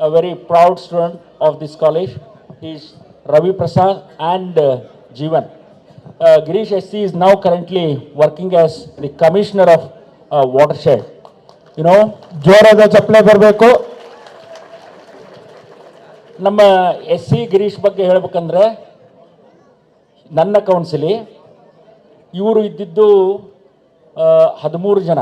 a very proud student of this college. He is Ravi Prasad and uh, Jeevan. Uh, Girish SC is now currently working as the commissioner of uh, watershed. You know, ಜೋರಾದ Chaple ಬರಬೇಕು ನಮ್ಮ S.C. Girish Girish ಬಗ್ಗೆ ಹೇಳ್ಬೇಕಂದ್ರೆ ನನ್ನ ಕೌನ್ಸಿಲಿ ಇವರು ಇದ್ದಿದ್ದು ಹದಿಮೂರು ಜನ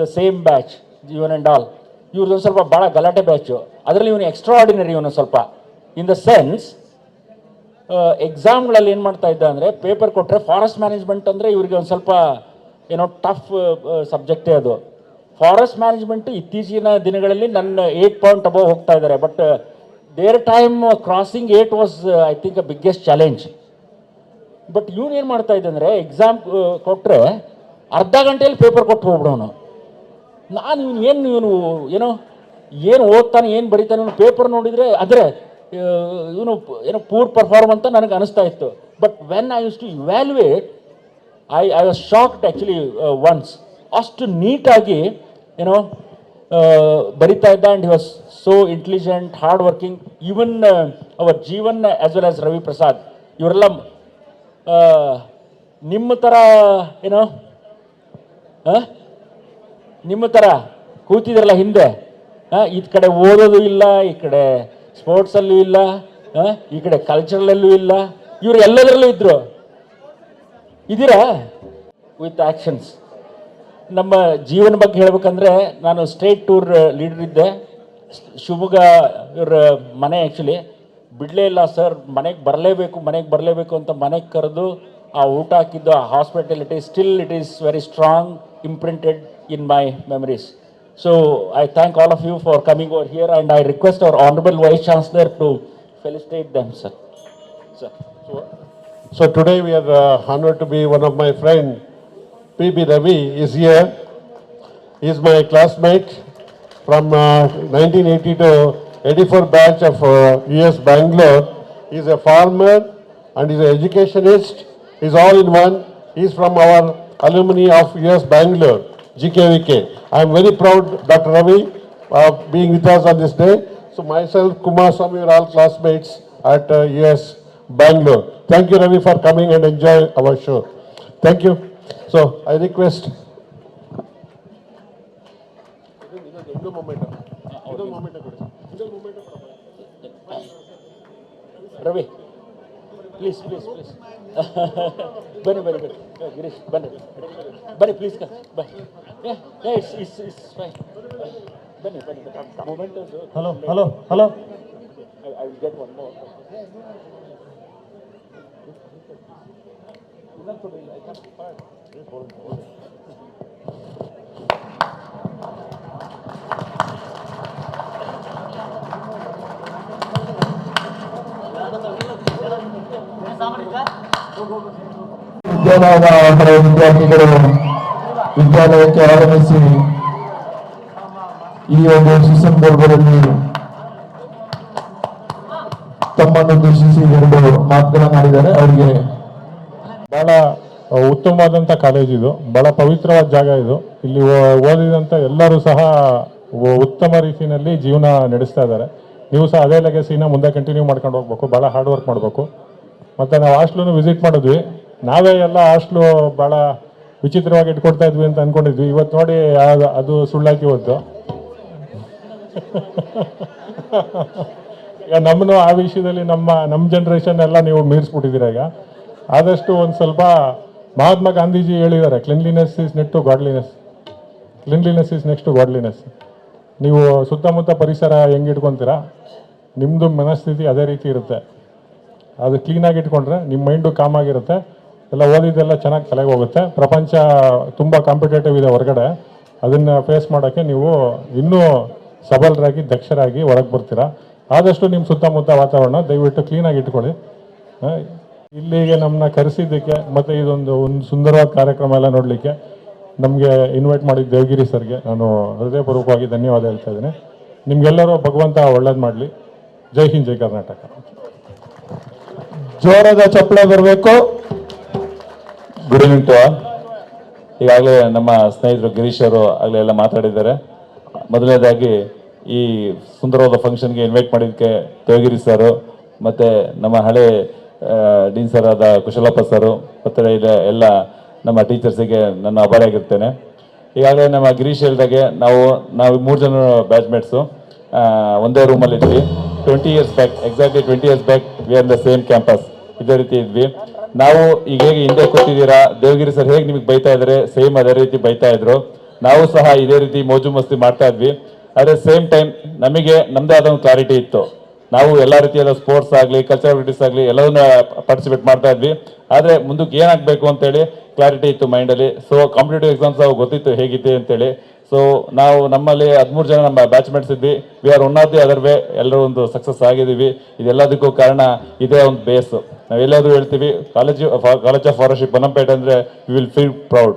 the same batch even and ಇವ್ರದ್ದು ಸ್ವಲ್ಪ ಭಾಳ ಗಲಾಟೆ ಬ್ಯಾಚು ಅದರಲ್ಲಿ ಇವನು ಎಕ್ಸ್ಟ್ರಾ ಆರ್ಡಿನರಿ ಇವನು ಸ್ವಲ್ಪ. ಇನ್ ದ ಸೆನ್ಸ್ ಎಕ್ಸಾಮ್ಗಳಲ್ಲಿ ಏನು ಮಾಡ್ತಾ ಇದ್ದ ಅಂದರೆ ಪೇಪರ್ ಕೊಟ್ಟರೆ ಫಾರೆಸ್ಟ್ ಮ್ಯಾನೇಜ್ಮೆಂಟ್ ಅಂದರೆ ಇವರಿಗೆ ಒಂದು ಸ್ವಲ್ಪ ಏನೋ ಟಫ್ ಸಬ್ಜೆಕ್ಟೇ ಅದು. ಫಾರೆಸ್ಟ್ ಮ್ಯಾನೇಜ್ಮೆಂಟ್ ಇತ್ತೀಚಿನ ದಿನಗಳಲ್ಲಿ ನನ್ನ ಏಟ್ ಪಾಯಿಂಟ್ ಅಬೌವ್ ಹೋಗ್ತಾ ಇದ್ದಾರೆ but there time crossing eight was I think a biggest challenge but ಇವನು ಏನು ಮಾಡ್ತಾ ಇದ್ದಂದರೆ ಎಕ್ಸಾಮ್ ಕೊಟ್ಟರೆ ಅರ್ಧ ಗಂಟೆಯಲ್ಲಿ ಪೇಪರ್ ಕೊಟ್ಟು ಹೋಗ್ಬಿಡೋನು. ನಾನು ಇವನು ಏನು, ಇವನು ಏನೋ, ಏನು ಓದ್ತಾನೆ, ಏನು ಬರೀತಾನೆ ಇವನು ಪೇಪರ್ ನೋಡಿದರೆ ಆದರೆ ಇವನು ಏನೋ ಪೂರ್ ಪರ್ಫಾರ್ಮ್ ಅಂತ ನನಗೆ ಅನಿಸ್ತಾ ಇತ್ತು but when I use to evaluate I I was shocked actually once ಅಷ್ಟು ನೀಟಾಗಿ, ಏನೋ ಬರಿತಾ ಇದ್ದ and he was so intelligent hard working even our Jeevan as well as Ravi Prasad ಇವರೆಲ್ಲ ನಿಮ್ಮ ಥರ, ಏನೋ, ಆ? ನಿಮ್ಮ ಥರ ಕೂತಿದ್ರಲ್ಲ ಹಿಂದೆ ಈ ಕಡೆ ಓದೋದು ಇಲ್ಲ, ಈ ಕಡೆ ಸ್ಪೋರ್ಟ್ಸಲ್ಲೂ ಇಲ್ಲ ಈ ಕಡೆ ಕಲ್ಚರಲ್ಲೂ ಇಲ್ಲ, ಇವರು ಎಲ್ಲದರಲ್ಲೂ ಇದ್ದರು ಇದ್ದೀರಾ? ವಿತ್ ಆ್ಯಕ್ಷನ್ಸ್ ನಮ್ಮ ಜೀವನ ಬಗ್ಗೆ ಹೇಳ್ಬೇಕಂದ್ರೆ ನಾನು ಸ್ಟೇಟ್ ಟೂರ್ ಲೀಡರ್ ಇದ್ದೆ. ಶಿವಮೊಗ್ಗ ಇವರ ಮನೆ ಆ್ಯಕ್ಚುಲಿ ಬಿಡಲೇ ಇಲ್ಲ ಸರ್ ಮನೆಗೆ ಬರಲೇಬೇಕು ಮನೆಗೆ ಬರಲೇಬೇಕು ಅಂತ ಮನೆಗೆ ಕರೆದು ಆ ಊಟ ಹಾಕಿದ್ದು, ಆ hospitality still it is very strong imprinted in my memories. So I thank all of you for coming over here and I request our Honorable Vice Chancellor to felicitate them, sir. sir. So, so today we are honored to be one of my friend, P.B. Ravi is here. He is my classmate from uh, 1980 to 84 batch of uh, US Bangalore. He is a farmer and he is an educationist. He is all in one. He is from our alumni of US Bangalore. GKVK. I am very proud, Dr. Ravi, uh, being with us on this day. So myself, Kumar Swami, are all classmates at uh, US Bangalore. Thank you, Ravi, for coming and enjoy our show. Thank you. So I request. Ravi, please, please, please. ಬನ್ನಿ ಬನ್ನಿ ಬನ್ನಿ ಏ, ಗಿರೀಶ್ ಬನ್ನಿ ಬನ್ನಿ please ಕ ಬನ್ನಿ ಏ it's it's it's fine ಬನ್ನಿ ಬನ್ನಿ moment Hello, hello, hello. I will get one more ವಿದ್ಯಾಲಯದ ಹಲವು ವಿದ್ಯಾರ್ಥಿಗಳು ವಿದ್ಯಾಲಯಕ್ಕೆ ಆಗಮಿಸಿ ಈ ಒಂದು ಸುಸಂದರ್ಭದಲ್ಲಿ ತಮ್ಮನ್ನುದ್ದೇಶಿಸಿ ಎರಡು ಮಾತುಗಳನ್ನಾಡಿದ್ದಾರೆ ಅವರಿಗೆ ಬಹಳ ಉತ್ತಮವಾದಂಥ ಕಾಲೇಜ್ ಇದು. ಬಹಳ ಪವಿತ್ರವಾದ ಜಾಗ ಇದು. ಇಲ್ಲಿ ಓದಿದಂತ ಓದಿದಂಥ ಎಲ್ಲರೂ ಸಹ ಉತ್ತಮ ರೀತಿಯಲ್ಲಿ ಜೀವನ ನಡೆಸ್ತಾ ಇದ್ದಾರೆ. ನೀವು ಸಹ ಅದೇ ಲೆಗಸಿನ ಮುಂದೆ ಕಂಟಿನ್ಯೂ ಮಾಡ್ಕೊಂಡು ಹೋಗ್ಬೇಕು. ಭಾಳ ಹಾರ್ಡ್ ವರ್ಕ್ ಮಾಡಬೇಕು. ಮತ್ತು ನಾವು ಹಾಸ್ಟ್ಲೂ ವಿಸಿಟ್ ಮಾಡಿದ್ವಿ. ನಾವೇ ಎಲ್ಲ ಹಾಸ್ಟ್ಲು ಭಾಳ ವಿಚಿತ್ರವಾಗಿ ಇಟ್ಕೊಡ್ತಾ ಇದ್ವಿ ಅಂತ ಅಂದ್ಕೊಂಡಿದ್ವಿ ಇವತ್ತು ನೋಡಿ ಅದು- ಸುಳ್ಳಾಕಿ ಇವತ್ತು. ಈಗ ನಮ್ಮನ್ನು ಆ ವಿಷಯದಲ್ಲಿ ನಮ್ಮ ನಮ್ಮ ಜನ್ರೇಷನ್ ಎಲ್ಲ ನೀವು ಮೀರಿಸ್ಬಿಟ್ಟಿದ್ದೀರ ಈಗ. ಆದಷ್ಟು ಒಂದು ಸ್ವಲ್ಪ ಮಹಾತ್ಮ ಗಾಂಧೀಜಿ ಹೇಳಿದ್ದಾರೆ cleanliness is next to godliness cleanliness is next to godliness ನೀವು ಸುತ್ತಮುತ್ತ ಪರಿಸರ ಹೆಂಗೆ ಇಟ್ಕೊತೀರಾ? ನಿಮ್ಮದು ಮನಸ್ಥಿತಿ ಅದೇ ರೀತಿ ಇರುತ್ತೆ. ಅದು ಕ್ಲೀನಾಗಿ ಇಟ್ಕೊಂಡ್ರೆ ನಿಮ್ಮ ಮೈಂಡು ಕಾಮ್ ಆಗಿರುತ್ತೆ. ಎಲ್ಲ ಓದಿದ್ದೆಲ್ಲ ಚೆನ್ನಾಗಿ ತಲೆಗೆ ಹೋಗುತ್ತೆ. ಪ್ರಪಂಚ ತುಂಬ ಕಾಂಪಿಟೇಟಿವ್ ಇದೆ ಹೊರಗಡೆ. ಅದನ್ನು ಫೇಸ್ ಮಾಡೋಕ್ಕೆ ನೀವು ಇನ್ನೂ ಸಬಲರಾಗಿ, ದಕ್ಷರಾಗಿ ಹೊರಗೆ ಬರ್ತೀರಾ. ಆದಷ್ಟು ನಿಮ್ಮ ಸುತ್ತಮುತ್ತ ವಾತಾವರಣ ದಯವಿಟ್ಟು ಕ್ಲೀನಾಗಿ ಇಟ್ಕೊಳ್ಳಿ. ಇಲ್ಲಿಗೆ ನಮ್ಮನ್ನ ಕರೆಸಿದ್ದಕ್ಕೆ ಮತ್ತು ಇದೊಂದು ಒಂದು ಸುಂದರವಾದ ಕಾರ್ಯಕ್ರಮ ಎಲ್ಲ ನೋಡಲಿಕ್ಕೆ ನಮಗೆ ಇನ್ವೈಟ್ ಮಾಡಿದ ದೇವಗಿರಿ ಸರ್ಗೆ ನಾನು ಹೃದಯಪೂರ್ವಕವಾಗಿ ಧನ್ಯವಾದ ಹೇಳ್ತಾ ಇದ್ದೀನಿ. ನಿಮಗೆಲ್ಲರೂ ಭಗವಂತ ಒಳ್ಳೇದು ಮಾಡಲಿ. ಜೈ ಹಿಂದ್, ಜೈ ಕರ್ನಾಟಕ. ಜೋರದ ಚಪ್ಪಳ ಬರಬೇಕು. ಗುಡ್ ಈವ್ನಿಂಗ್ ಟು ಈಗಾಗಲೇ ನಮ್ಮ ಸ್ನೇಹಿತರು ಗಿರೀಶ್ ಅವರು ಆಗಲೇ ಎಲ್ಲ ಮಾತಾಡಿದ್ದಾರೆ. ಮೊದಲನೇದಾಗಿ ಈ ಸುಂದರವಾದ ಫಂಕ್ಷನ್ಗೆ ಇನ್ವೈಟ್ ಮಾಡಿದ್ದಕ್ಕೆ ದೇವಗಿರಿ ಸರು, ಮತ್ತು ನಮ್ಮ ಹಳೆ ಡೀನ್ ಸರ್ ಆದ ಕುಶಲಪ್ಪ ಸರು, ಮತ್ತು ಇದೆ ಎಲ್ಲ ನಮ್ಮ ಟೀಚರ್ಸಿಗೆ ನನ್ನ ಆಭಾರಿಯಾಗಿರ್ತೇನೆ ಈಗಾಗಲೇ ನಮ್ಮ ಗಿರೀಶ್ ಹೇಳ್ದಾಗೆ ನಾವು ನಾವು ಮೂರು ಜನ ಬ್ಯಾಚ್ಮೇಟ್ಸು ಒಂದೇ ರೂಮಲ್ಲಿ ಇದ್ವಿ. Twenty years back exactly twenty years back we are the same campus ಇದೇ ರೀತಿ ಇದ್ವಿ. ನಾವು ಈಗ ಹೇಗೆ ಹಿಂದೆ ಕೂತಿದ್ದೀರಾ? ದೇವಗಿರಿ ಸರ್ ಹೇಗೆ ನಿಮಗೆ ಬೈತಾ ಇದ್ದಾರೆ? ಸೇಮ್ ಅದೇ ರೀತಿ ಬೈತಾ ಇದ್ರು. ನಾವು ಸಹ ಇದೇ ರೀತಿ ಮೋಜು ಮಸ್ತಿ ಮಾಡ್ತಾ ಇದ್ವಿ. ಅದೇ ಸೇಮ್ ಟೈಮ್ ನಮಗೆ ನಮ್ಮದೇ ಆದ ಒಂದು ಕ್ಲಾರಿಟಿ ಇತ್ತು. ನಾವು ಎಲ್ಲ ರೀತಿಯಾದ ಸ್ಪೋರ್ಟ್ಸ್ ಆಗಲಿ ಕಲ್ಚರಲ್ ಆಕ್ಟಿವಿಟೀಸ್ ಆಗಲಿ ಎಲ್ಲವನ್ನ ಪಾರ್ಟಿಸಿಪೇಟ್ ಮಾಡ್ತಾ ಇದ್ವಿ. ಆದರೆ ಮುಂದಕ್ಕೆ ಏನಾಗಬೇಕು ಅಂತೇಳಿ ಕ್ಲಾರಿಟಿ ಇತ್ತು ಮೈಂಡಲ್ಲಿ ಸೊ ಕಾಂಪಿಟೇಟಿವ್ ಎಕ್ಸಾಮ್ಸ್ ಅವು ಗೊತ್ತಿತ್ತು ಹೇಗಿದೆ ಅಂತೇಳಿ. ಸೊ ನಾವು ನಮ್ಮಲ್ಲಿ ಹದಿಮೂರು ಜನ ನಮ್ಮ ಬ್ಯಾಚ್ಮೆಂಟ್ಸ್ ಇದ್ವಿ. We are one of the other way ಎಲ್ಲರೂ ಒಂದು ಸಕ್ಸಸ್ ಆಗಿದ್ದೀವಿ. ಇದೆಲ್ಲದಕ್ಕೂ ಕಾರಣ ಇದೇ ಒಂದು ಬೇಸು ನಾವೆಲ್ಲಾದರೂ ಹೇಳ್ತೀವಿ college college of forestry Ponnampet ಅಂದರೆ ವಿ ವಿಲ್ ಫೀಲ್ ಪ್ರೌಡ್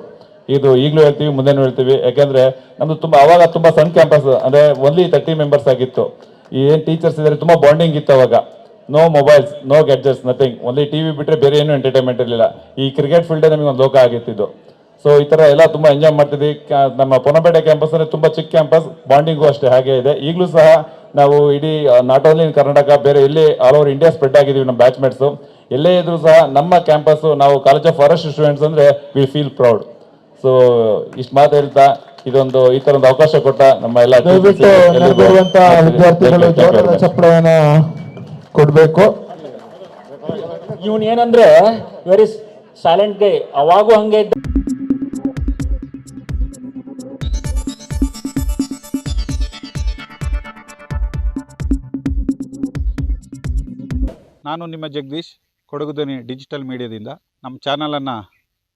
ಇದು ಈಗಲೂ ಹೇಳ್ತೀವಿ, ಮುಂದೆನೂ ಹೇಳ್ತೀವಿ. ಯಾಕೆಂದರೆ ನಮ್ಮದು ತುಂಬ ಅವಾಗ ತುಂಬ ಸಣ್ಣ ಕ್ಯಾಂಪಸ್ ಅಂದ್ರೆ ಓನ್ಲಿ ತರ್ಟಿ ಮೆಂಬರ್ಸ್ ಆಗಿತ್ತು. ಏನ್ ಟೀಚರ್ಸ್ ಇದ್ದಾರೆ ತುಂಬ ಬಾಂಡಿಂಗ್ ಇತ್ತು ಅವಾಗ. No mobiles no gadgets nothing only TV ಬಿಟ್ರೆ ಬೇರೆ ಏನು ಎಂಟರ್ಟೈನ್ಮೆಂಟ್ ಇರಲಿಲ್ಲ. ಈ ಕ್ರಿಕೆಟ್ ಫೀಲ್ಡ್ ನಮಗೆ ಒಂದು ಲೋಕ ಆಗಿತ್ತಿದ್ದು. ಸೊ ಈ ತರ ಎಲ್ಲ ತುಂಬ ಎಂಜಾಯ್ ಮಾಡ್ತಿದ್ವಿ. ನಮ್ಮ ಪೊನಪೇಟೆ ಕ್ಯಾಂಪಸ್ ಅಂದ್ರೆ ತುಂಬಾ ಚಿಕ್ಕ ಕ್ಯಾಂಪಸ್ ಬಾಂಡಿಂಗು ಅಷ್ಟೇ ಹಾಗೆ ಇದೆ. ಈಗಲೂ ಸಹ ನಾವು ಇಡೀ ನಾಟ್ ಓನ್ಲಿ ಕರ್ನಾಟಕ ಬೇರೆ ಎಲ್ಲಿ ಆಲ್ ಓವರ್ ಇಂಡಿಯಾ ಸ್ಪ್ರೆಡ್ ಆಗಿದ್ದೀವಿ ನಮ್ಮ ಬ್ಯಾಚ್ಮೇಟ್ಸು ಎಲ್ಲೇ ಇದ್ರು ಸಹ ನಮ್ಮ ಕ್ಯಾಂಪಸ್ ನಾವು ಕಾಲೇಜ್ ಆಫ್ ಫಾರೆಸ್ಟ್ ಸ್ಟೂಡೆಂಟ್ಸ್ ಅಂದ್ರೆ ವಿಲ್ ಫೀಲ್ ಪ್ರೌಡ್ ಸೊ ಇಷ್ಟು ಮಾತು ಹೇಳ್ತಾ ಇದೊಂದು ಈ ತರ ಒಂದು ಅವಕಾಶ ಕೊಟ್ಟ ನಮ್ಮ ಎಲ್ಲ ದಯವಿಟ್ಟು ವಿದ್ಯಾರ್ಥಿಗಳು ಜೋರಾದ ಚಪ್ಪಳೆಯನ್ನ ಕೊಡ್ಬೇಕು. ಇವನ್ ಏನಂದ್ರೆ ವೆರಿ ಸೈಲೆಂಟ್ ಗೈ ಅವಾಗೂ ಹಂಗೆ ಇದ್ದ ನಾನು ನಿಮ್ಮ ಜಗದೀಶ್ ಕೊಡಗುದನಿ ಡಿಜಿಟಲ್ ಮೀಡಿಯಾದಿಂದ ನಮ್ಮ ಚಾನಲನ್ನು